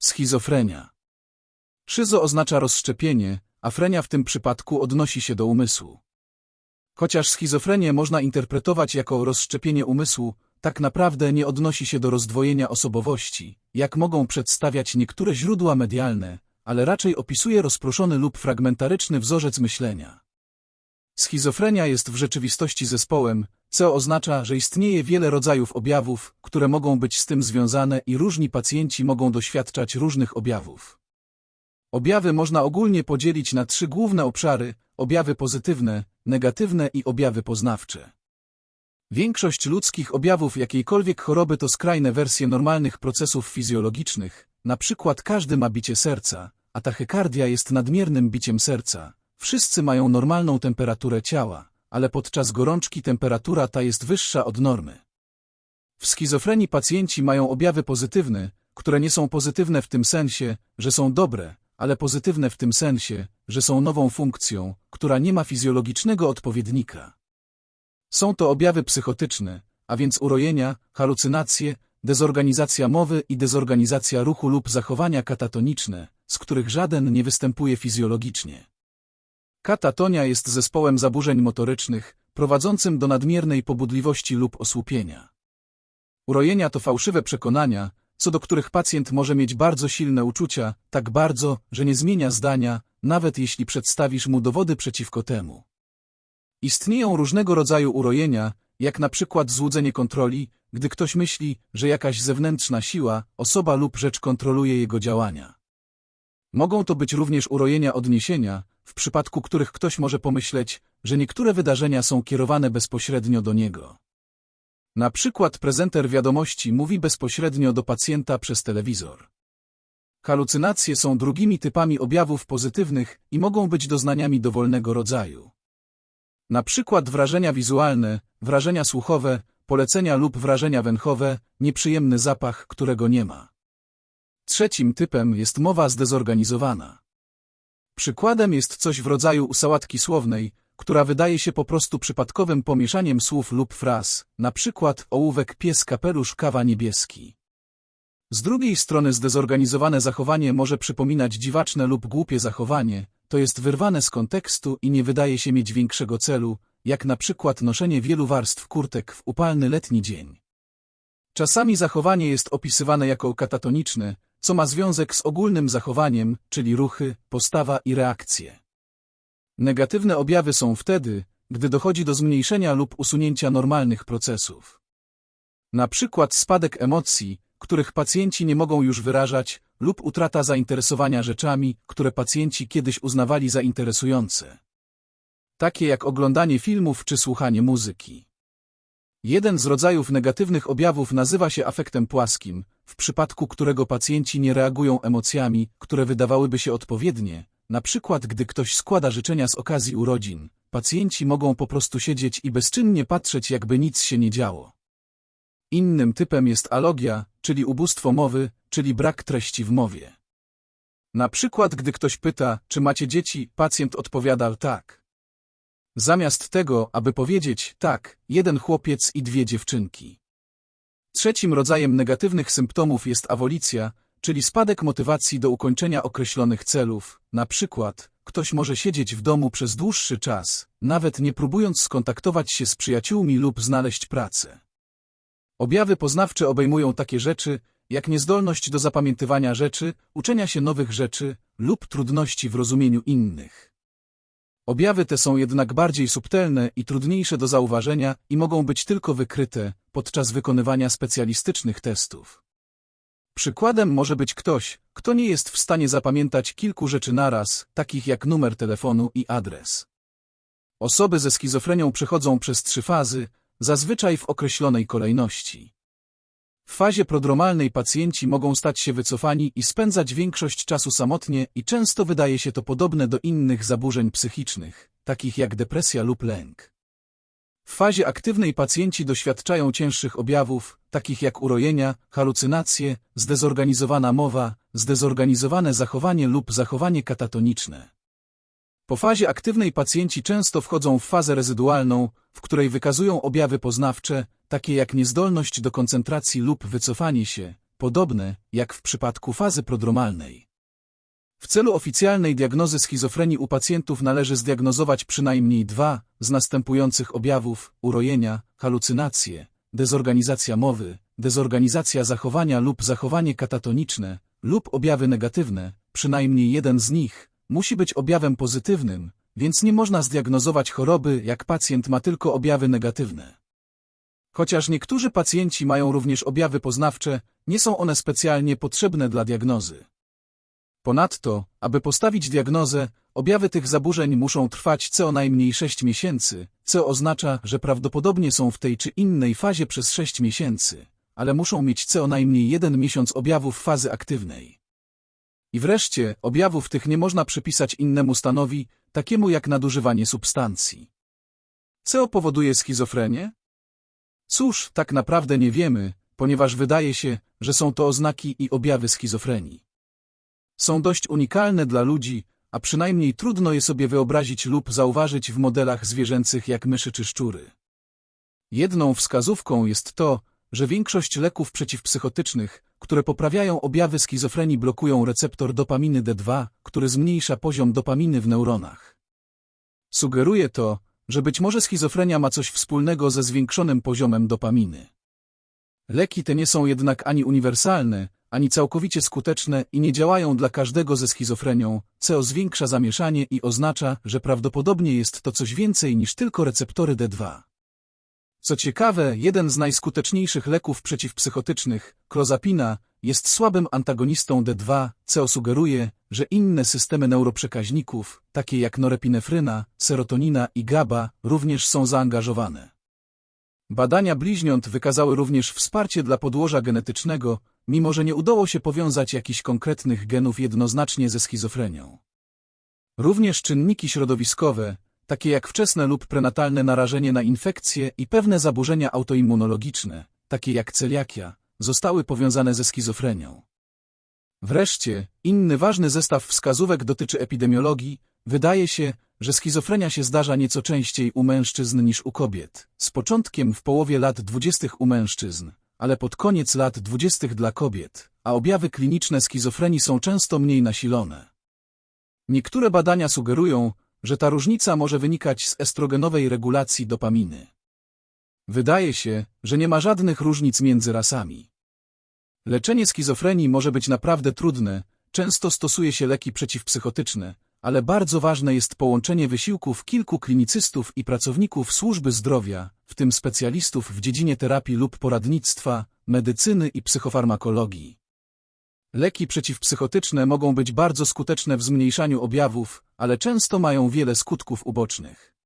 Schizofrenia. Szyzo oznacza rozszczepienie, a frenia w tym przypadku odnosi się do umysłu. Chociaż schizofrenię można interpretować jako rozszczepienie umysłu, tak naprawdę nie odnosi się do rozdwojenia osobowości, jak mogą przedstawiać niektóre źródła medialne, ale raczej opisuje rozproszony lub fragmentaryczny wzorzec myślenia. Schizofrenia jest w rzeczywistości zespołem, co oznacza, że istnieje wiele rodzajów objawów, które mogą być z tym związane i różni pacjenci mogą doświadczać różnych objawów. Objawy można ogólnie podzielić na trzy główne obszary, objawy pozytywne, negatywne i objawy poznawcze. Większość ludzkich objawów jakiejkolwiek choroby to skrajne wersje normalnych procesów fizjologicznych, na przykład każdy ma bicie serca, a tachykardia jest nadmiernym biciem serca. Wszyscy mają normalną temperaturę ciała, ale podczas gorączki temperatura ta jest wyższa od normy. W schizofrenii pacjenci mają objawy pozytywne, które nie są pozytywne w tym sensie, że są dobre, ale pozytywne w tym sensie, że są nową funkcją, która nie ma fizjologicznego odpowiednika. Są to objawy psychotyczne, a więc urojenia, halucynacje, dezorganizacja mowy i dezorganizacja ruchu lub zachowania katatoniczne, z których żaden nie występuje fizjologicznie. Katatonia jest zespołem zaburzeń motorycznych, prowadzącym do nadmiernej pobudliwości lub osłupienia. Urojenia to fałszywe przekonania, co do których pacjent może mieć bardzo silne uczucia, tak bardzo, że nie zmienia zdania, nawet jeśli przedstawisz mu dowody przeciwko temu. Istnieją różnego rodzaju urojenia, jak na przykład złudzenie kontroli, gdy ktoś myśli, że jakaś zewnętrzna siła, osoba lub rzecz kontroluje jego działania. Mogą to być również urojenia odniesienia, w przypadku których ktoś może pomyśleć, że niektóre wydarzenia są kierowane bezpośrednio do niego. Na przykład prezenter wiadomości mówi bezpośrednio do pacjenta przez telewizor. Halucynacje są drugimi typami objawów pozytywnych i mogą być doznaniami dowolnego rodzaju. Na przykład wrażenia wizualne, wrażenia słuchowe, polecenia lub wrażenia węchowe, nieprzyjemny zapach, którego nie ma. Trzecim typem jest mowa zdezorganizowana. Przykładem jest coś w rodzaju sałatki słownej, która wydaje się po prostu przypadkowym pomieszaniem słów lub fraz, na przykład ołówek pies kapelusz kawa niebieski. Z drugiej strony zdezorganizowane zachowanie może przypominać dziwaczne lub głupie zachowanie, to jest wyrwane z kontekstu i nie wydaje się mieć większego celu, jak na przykład noszenie wielu warstw kurtek w upalny letni dzień. Czasami zachowanie jest opisywane jako katatoniczne, co ma związek z ogólnym zachowaniem, czyli ruchy, postawa i reakcje. Negatywne objawy są wtedy, gdy dochodzi do zmniejszenia lub usunięcia normalnych procesów. Na przykład spadek emocji, których pacjenci nie mogą już wyrażać, lub utrata zainteresowania rzeczami, które pacjenci kiedyś uznawali za interesujące. Takie jak oglądanie filmów czy słuchanie muzyki. Jeden z rodzajów negatywnych objawów nazywa się afektem płaskim, w przypadku którego pacjenci nie reagują emocjami, które wydawałyby się odpowiednie, na przykład gdy ktoś składa życzenia z okazji urodzin, pacjenci mogą po prostu siedzieć i bezczynnie patrzeć jakby nic się nie działo. Innym typem jest alogia, czyli ubóstwo mowy, czyli brak treści w mowie. Na przykład gdy ktoś pyta, czy macie dzieci, pacjent odpowiada tak. Zamiast tego, aby powiedzieć tak, jeden chłopiec i dwie dziewczynki. Trzecim rodzajem negatywnych symptomów jest awolicja, czyli spadek motywacji do ukończenia określonych celów. Na przykład, ktoś może siedzieć w domu przez dłuższy czas, nawet nie próbując skontaktować się z przyjaciółmi lub znaleźć pracę. Objawy poznawcze obejmują takie rzeczy, jak niezdolność do zapamiętywania rzeczy, uczenia się nowych rzeczy lub trudności w rozumieniu innych. Objawy te są jednak bardziej subtelne i trudniejsze do zauważenia i mogą być tylko wykryte podczas wykonywania specjalistycznych testów. Przykładem może być ktoś, kto nie jest w stanie zapamiętać kilku rzeczy naraz, takich jak numer telefonu i adres. Osoby ze schizofrenią przechodzą przez trzy fazy, zazwyczaj w określonej kolejności. W fazie prodromalnej pacjenci mogą stać się wycofani i spędzać większość czasu samotnie i często wydaje się to podobne do innych zaburzeń psychicznych, takich jak depresja lub lęk. W fazie aktywnej pacjenci doświadczają cięższych objawów, takich jak urojenia, halucynacje, zdezorganizowana mowa, zdezorganizowane zachowanie lub zachowanie katatoniczne. Po fazie aktywnej pacjenci często wchodzą w fazę rezydualną, w której wykazują objawy poznawcze, takie jak niezdolność do koncentracji lub wycofanie się, podobne jak w przypadku fazy prodromalnej. W celu oficjalnej diagnozy schizofrenii u pacjentów należy zdiagnozować przynajmniej dwa z następujących objawów urojenia, halucynacje, dezorganizacja mowy, dezorganizacja zachowania lub zachowanie katatoniczne lub objawy negatywne, przynajmniej jeden z nich, musi być objawem pozytywnym, więc nie można zdiagnozować choroby, jak pacjent ma tylko objawy negatywne. Chociaż niektórzy pacjenci mają również objawy poznawcze, nie są one specjalnie potrzebne dla diagnozy. Ponadto, aby postawić diagnozę, objawy tych zaburzeń muszą trwać co najmniej 6 miesięcy, co oznacza, że prawdopodobnie są w tej czy innej fazie przez 6 miesięcy, ale muszą mieć co najmniej jeden miesiąc objawów fazy aktywnej. I wreszcie, objawów tych nie można przypisać innemu stanowi, takiemu jak nadużywanie substancji. Co powoduje schizofrenię? Cóż, tak naprawdę nie wiemy, ponieważ wydaje się, że są to oznaki i objawy schizofrenii. Są dość unikalne dla ludzi, a przynajmniej trudno je sobie wyobrazić lub zauważyć w modelach zwierzęcych jak myszy czy szczury. Jedną wskazówką jest to, że większość leków przeciwpsychotycznych, które poprawiają objawy schizofrenii blokują receptor dopaminy D2, który zmniejsza poziom dopaminy w neuronach. Sugeruje to, że być może schizofrenia ma coś wspólnego ze zwiększonym poziomem dopaminy. Leki te nie są jednak ani uniwersalne, ani całkowicie skuteczne i nie działają dla każdego ze schizofrenią, co zwiększa zamieszanie i oznacza, że prawdopodobnie jest to coś więcej niż tylko receptory D2. Co ciekawe, jeden z najskuteczniejszych leków przeciwpsychotycznych, klozapina, jest słabym antagonistą D2, co sugeruje, że inne systemy neuroprzekaźników, takie jak norepinefryna, serotonina i GABA, również są zaangażowane. Badania bliźniąt wykazały również wsparcie dla podłoża genetycznego, mimo że nie udało się powiązać jakichś konkretnych genów jednoznacznie ze schizofrenią. Również czynniki środowiskowe, takie jak wczesne lub prenatalne narażenie na infekcje i pewne zaburzenia autoimmunologiczne, takie jak celiakia, zostały powiązane ze schizofrenią. Wreszcie, inny ważny zestaw wskazówek dotyczy epidemiologii. Wydaje się, że schizofrenia się zdarza nieco częściej u mężczyzn niż u kobiet, z początkiem w połowie lat dwudziestych u mężczyzn, ale pod koniec lat dwudziestych dla kobiet, a objawy kliniczne schizofrenii są często mniej nasilone. Niektóre badania sugerują, że ta różnica może wynikać z estrogenowej regulacji dopaminy. Wydaje się, że nie ma żadnych różnic między rasami. Leczenie schizofrenii może być naprawdę trudne, często stosuje się leki przeciwpsychotyczne, ale bardzo ważne jest połączenie wysiłków kilku klinicystów i pracowników służby zdrowia, w tym specjalistów w dziedzinie terapii lub poradnictwa, medycyny i psychofarmakologii. Leki przeciwpsychotyczne mogą być bardzo skuteczne w zmniejszaniu objawów, ale często mają wiele skutków ubocznych.